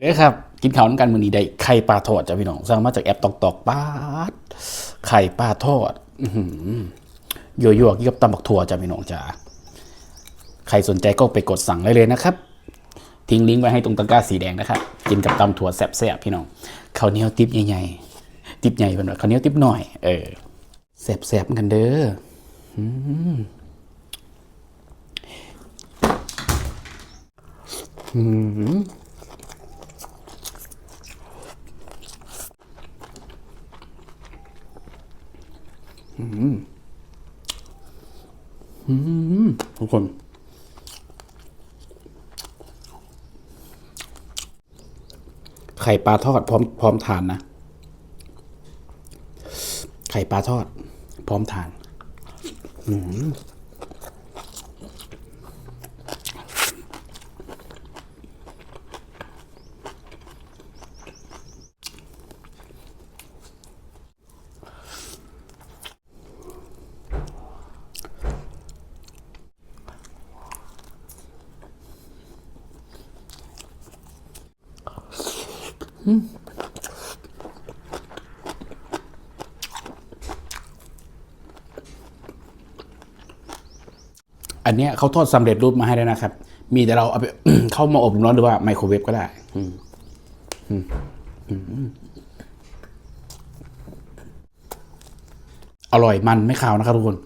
เด้ครับ กินข้าวน้ำกันมื้อนี้ได้ไข่ปลาทอดจ้ะพี่น้องสั่งมาจากแอปตอกตอกปาดไข่ปลาทอดอื้อหือยั่วๆกินกับตำบักถั่วจ้ะพี่น้องจ้าใครสนใจก็ไปกดสั่งได้เลยนะครับ ทิ้งลิงก์ไว้ให้ตรงตะกร้าสีแดงนะครับกินกับตำถั่วแซ่บๆพี่น้องข้าวเหนียวติ๊บใหญ่ๆติ๊บใหญ่เป็นแบบข้าวเหนียวติ๊บหน่อยเออแซ่บๆกันเด้ออืม ทุกคน ไข่ปลาทอดพร้อมพร้อมทานนะ ไข่ปลาทอด พร้อมทาน อืม อันเนี้ยเขาทอดสำเร็จรูปมาให้แล้วนะครับ มีแต่เราเอาไปเข้ามาอบร้อนหรือว่าไมโครเวฟก็ได้ อืมอืมอืมอร่อยมันไม่ขาวนะครับทุกคน